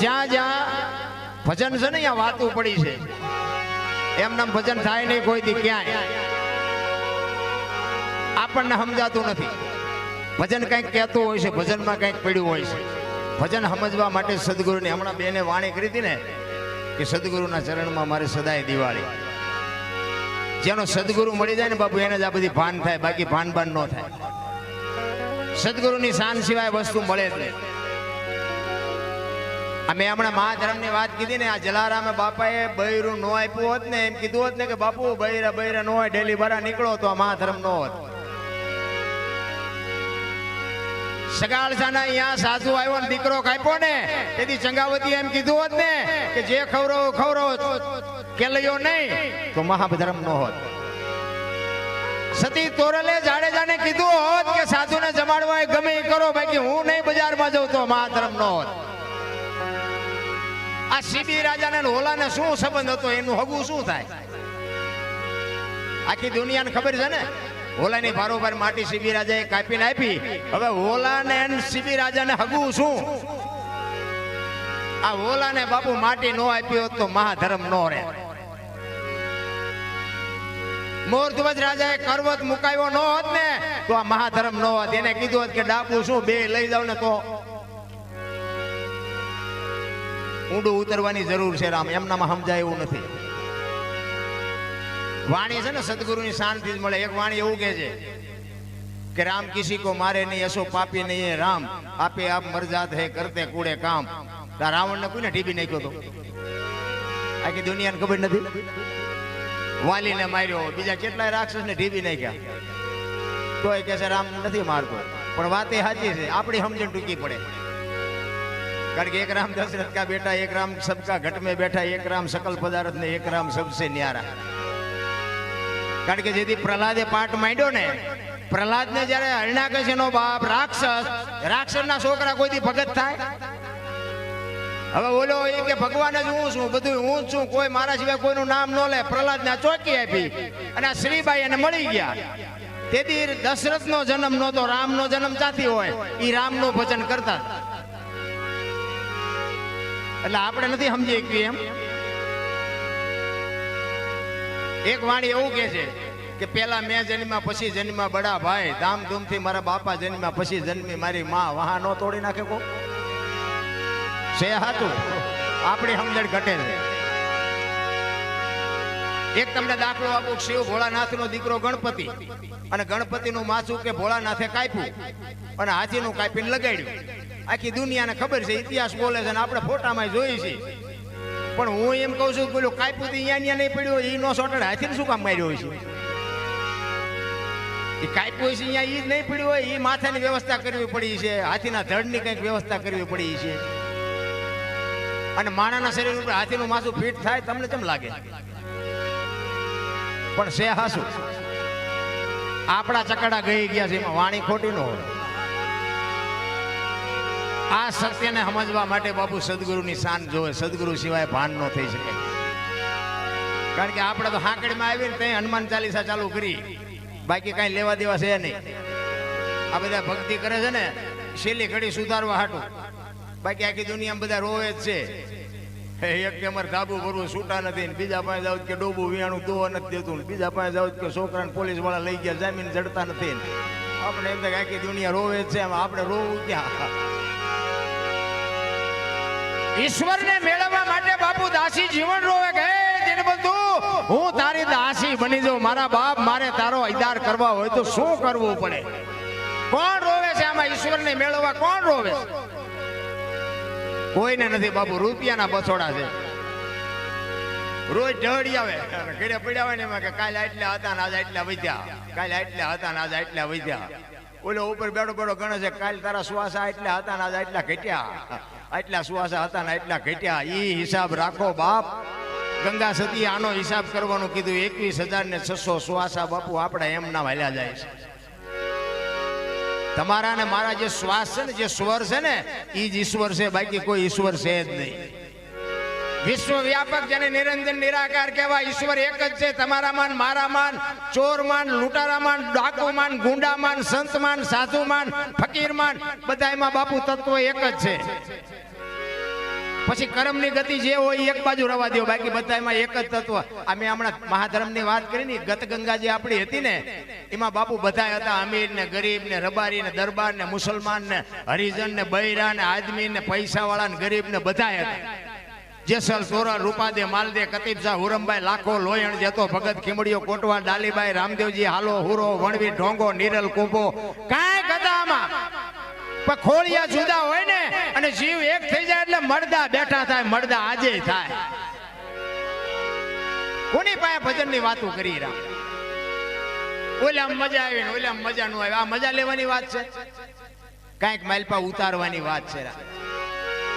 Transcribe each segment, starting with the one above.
જ્યાં જ્યાં ભજન છે ને ત્યાં વાતું પડી છે. એમને ભજન થાય નહીં કોઈ દી ક્યાંય. આપણને સમજાતું નથી. ભજન કંઈક કહેતું હોય છે, ભજનમાં કંઈક પડ્યું હોય છે. ભજન સમજવા માટે સદગુરુની હમણાં બેને વાણી કરી હતી ને, કે સદગુરુના ચરણમાં મારે સદાય દિવાળી. જેનો સદગુરુ મળી જાય ને બાપુ, એને જ આ બધી ભાન થાય, બાકી ભાન ભાન ન થાય. સદગુરુની શાન સિવાય વસ્તુ મળે જ નહીં. અમે હમણાં મહાધર્મની વાત કીધી ને, આ જલારામે બાપાએ બૈરું નો આપ્યું હોત ને, એમ કીધું હોત ને કે, બાપુ, બૈરા બૈરા નો હોય, ડેલી ભરા નીકળો તો આ મહાધર્મ નો હોત. સગાળસાના અહીંયા સાસુ આવ્યો ને, દીકરો કાપ્યો ને, તેથી ચંગાવતી એમ કીધું હોત ને કે, જે ખવરો ખવરો કેલયો નહીં, તો મહાધર્મ નો હોત. સતી તોરલે જાડેજાને કીધું હોત કે, સાધુને જમાડવા ગમે કરો, બાકી હું નહીં બજારમાં જઉં તો મહાધર્મ નો હોત. આ સીબી રાજાને હોલાને શું સંબંધ હતો? એનું હગું શું થાય? આખી દુનિયાને ખબર છે ને? હોલાની ભારોભાર માટી સીબી રાજાએ કાપીને આપી. હવે હોલાને સીબી રાજાને હગું શું? આ હોલાને બાપુ માટી નો આપી હોત તો મહાધર્મ નો રહે. મોરધ્વજ રાજાએ કરવત મુકાયો ન હોત ને, તો આ મહાધર્મ નો હોત. એને કીધું હોત કે ડાકુ શું, બે લઈ જાવ ને તો ઊંડું ઉતરવાની જરૂર છે રામ, એમનામાં સમજાય એવું નથી. વાણી છે ને સદગુરુની શાંતિ મળે. એક વાણી એવું કે છે કે રામ કિસી કો મારે નહીં, એસો પાપી નહીં રામ. આપે આપ મરજાત હે, કરતે કૂડે કામ. રાવણને કોઈને ટીબી નાખ્યો તો? આખી દુનિયાને ખબર નથી? વાલીને માર્યો. બીજા કેટલાય રાક્ષસને ઢીબી નાખ્યા. તો એ કહે છે રામ નથી મારતો. પણ વાત એ સાચી છે. આપણી સમજણ ટૂંકી પડે. કારણ કે એક રામ દશરથ કા બેટા, એક રામ સબકા ઘટ में બેઠા, એક રામ સકલ પદાર્થ ને એક રામ સબસે ન્યારા. કારણ કે જેથી પ્રહલાદે પાઠ માંડ્યો ને, પ્રહલાદને જ્યારે હરણાકશીનો બાપ રાક્ષસ, રાક્ષસના છોકરા કોઈથી ભગત થાય? હવે બોલો, એ કે ભગવાન જ હું છું, બધું હું છું, કોઈ મારા સિવાય કોઈનું નામ ન લે. પ્રહલાદ ને ચોકી આપી અને આ શ્રીબાઈ એને મળી ગયા. તેથી દશરથ નો જન્મ નહોતો રામ નો જન્મ ચાથી હોય એ રામનું ભજન કરતા એટલે આપણે નથી સમજી શકીએ એમ. એક વાણી એવું કે છે કે પેલા મેં જન્મ્યા, પછી જન્મ્યા બડા ભાઈ. ધામધૂમથી મારા બાપા જન્મ્યા, પછી જન્મી મારી માં. વાહ નો તોડી નાખે કો છે હાતું આપણી સમજણ ઘટે છે. એક તમને દાખલો આપું, શિવ ભોળાનાથ નો દીકરો ગણપતિ. અને ગણપતિ નું માથું કે ભોળાનાથે કાપ્યું. અને હાથી નું કાપીને લગાડ્યું. આખી દુનિયાને ખબર છે, ઇતિહાસ બોલે છે અને આપણે ફોટામાં જોઈ છે પણ હું એમ કહું છું પેલું કાંઈ તો અહીંયા અહીંયા નહીં પડ્યું, ઈ નો સોટડ હાથીને શું કામ માર્યો છે એ કાપ્યું છે અહીંયા એ જ નહીં પડ્યું હોય એ માથાની વ્યવસ્થા કરવી પડી છે, હાથીના ધડની કંઈક વ્યવસ્થા કરવી પડી છે. અને માણાના શરીર ઉપર હાથીનું માથું ફીટ થાય, તમને કેમ લાગે? પણ છે હાસું. આપણા ચકડા ગઈ ગયા છે, એમાં વાણી ખોટી ન હોય. આ સત્યને સમજવા માટે બાપુ સદગુરુની શાન જોવે. સદગુરુ સિવાય ભાન ન થઈ શકે. કારણ કે આપણે તો હાંકડીમાં આવીને ત્યાં હનુમાન ચાલીસા ચાલુ કરી. બાકી કાંઈ લેવા દેવા છે નહીં. આ બધા ભક્તિ કરે છે ને, છેલ્લી ઘડી સુધારવા હાટું. બાકી આખી દુનિયામાં બધા રોવે જ છે. એક કે અમારે ધાબુ ભરવું, છૂટા નથી ને બીજા પાસે જાવ કે ડોબું વિયાણું દોવા નથી દેતું ને બીજા પાસે જાવ કે છોકરાને પોલીસવાળા લઈ ગયા, જામીન જડતા નથી આપણે એમ તો આખી દુનિયા રોવે જ છે આપણે રોવું ક્યાં? ઈશ્વરને મેળવવા માટે બાપુ દાસી જીવન રોવે કે તેને બધું હું તારી દાસી બની જાઉં. મારા બાપ મારે તારો અયદાર કરવા હોય તો શું કરવું પડે? કોણ રોવે છે આમાં ઈશ્વરને મેળવવા? કોણ રોવે છે? કોઈને નથી બાપુ, રૂપિયાના બસોડા છે. રોજ ઢળી આવે. ઘેડે પડ્યા હોય ને એમાં કે કાલે આટલા હતા ને આજે આટલા વધ્યા. કાલે આટલા હતા ને આજે આટલા વધ્યા. ઓલો ઉપર બેડો બેડો ગણે છે, કાલે તારા શ્વાસ આટલા હતા ને આજે આટલા ઘટ્યા. આટલા સુવાસા હતા ને આટલા ઘટ્યા એ હિસાબ રાખો બાપ. ગંગા સતી આનો હિસાબ કરવાનું કીધું, એકવીસ હજાર ને છસો સુવાસા બાપુ આપણા એમ ના હાલ્યા જાય છે. તમારા ને મારા જે શ્વાસ છે ને, જે સ્વર છે ને એ જ ઈશ્વર છે, બાકી કોઈ ઈશ્વર છે જ નહીં. વિશ્વ વ્યાપક જેને નિરંજન, નિરાકાર કહેવાય, ઈશ્વર એક જ છે. તમારા માન મારા માન ચોર માન લૂંટારા માન ડાકુ માન ગુંડા માન સંત માન સાધુ માન ફકીર માન બધાયમાં બાપુ તત્વ એક જ છે. પછી કર્મની ગતિ જે હોય એક બાજુ રવા દો બાકી બધા એમાં એક જ તત્વ. અમે હમણાં મહાધર્મની વાત કરી ને ગત ગંગા જે આપણી હતી ને, એમાં બાપુ બધા હતા અમીર ને ગરીબ ને રબારી ને દરબાર ને મુસલમાન ને હરિજન ને બૈરા ને આદમી ને પૈસા વાળા ને ગરીબ ને બધા હતા. જેસલ સોરા રૂપાદે, માલદે કતીબસા હુરમભાઈ, લાખો લોયણ જેતો ભગત ખીમડીઓ, કોટવા, ડાલીબાઈ, રામદેવજી, હાલો, હુરો, વણવી, ઢોંગો, નીરલ, કુંભો. કાંઈ ગદામાં. પણ જુદા હોય ને, અને જીવ એક થઈ જાય એટલે મળદા બેઠા થાય મળદા આજે થાય. કોની પાસે ભજનની વાતો કરી રામ ઓલે મજા આવી ને ઓલે મજા નું આવે. આ મજા લેવાની વાત છે? કાંઈક માલપા ઉતારવાની વાત છે. રામ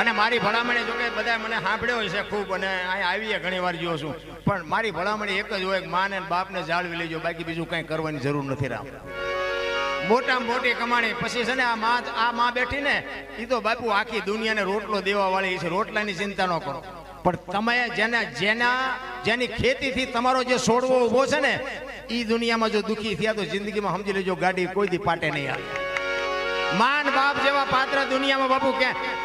અને મારી ભલામણી જો કે બધા મને સાંભળ્યો છે ખૂબ અને અહીં આવીએ ઘણી વાર જોઉં છું. પણ મારી ભલામણી એક જ હોય માને બાપને જાળવી લેજો, બાકી બીજું કંઈ કરવાની જરૂર નથી રામ. મોટામાં મોટી કમાણી. પછી છે ને આ માં આ માં બેઠી ને એ તો બાપુ આખી દુનિયાને રોટલો દેવા વાળી છે, રોટલાની ચિંતા ન કરો. પણ તમે જેને, જેના, જેની ખેતીથી તમારો જે છોડવો ઊભો છે ને એ દુનિયામાં જો દુઃખી થયા તો જિંદગીમાં સમજી લેજો ગાડી કોઈ દી પાટે નહીં આવે માન બાપ જેવા પાત્ર દુનિયામાં બાપુ કે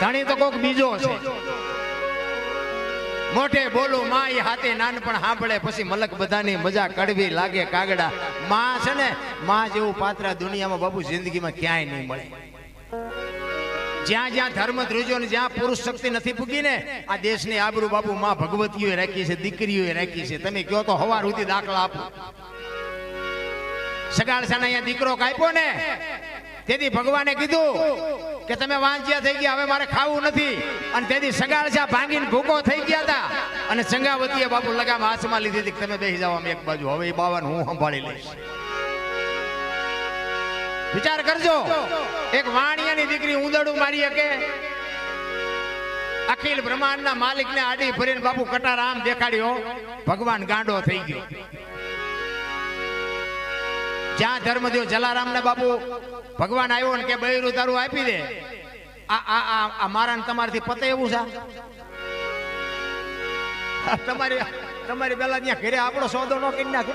ધણી તો કોક બીજો છે. મોઢે બોલું માં હાથે નાનપણ સાંભળે, પછી મલક બધાની મજા કડવી લાગે કાગડા. માં છે ને, માં જેવું પાત્ર દુનિયામાં બાપુ જિંદગીમાં ક્યાંય નહીં મળે. જ્યાં જ્યાં ધર્મ ધ્રુજો ને જ્યાં પુરુષ શક્તિ નથી પૂગી ને, આ દેશની આબરૂ બાબુ માં ભગવતીઓએ રાખી છે, દીકરીઓએ રાખી છે. તમે કહો તો હવાર સુધી દાખલા આપો. સગાળસાને અહીંયા દીકરો કાપ્યો ને, તેથી ભગવાને કીધું કે તમે વાંચ્યા થઈ ગયા, હવે મારે ખાવું નથી. અને તેથી સગાળસા ભાંગીને ભૂકો થઈ ગયા હતા અને સંગાવતીએ બાપુ લગામ હાથમાં લીધી હતી તમે બેસી જાઓ એક બાજુ. હવે એ બાવન હું સંભાળી લઈશ. વિચાર કરજો. એક વાણિયાની દીકરી ઉંદડું મારી શકે. અખિલ બ્રહ્માંડના માલિકને આડી ફરીને બાપુ કટારામ દેખાડ્યો. ભગવાન ગાંડો થઈ ગયો. જ્યાં ધર્મ થયો જલારામ ને બાપુ ભગવાન આવ્યો ને કે બૈરું તારું આપી દે. આ આ આ મારા તમારાથી પતે એવું છે? તમારી તમારી પેલા ત્યાં ઘરે આપણો સોદો નો કરી નાખે.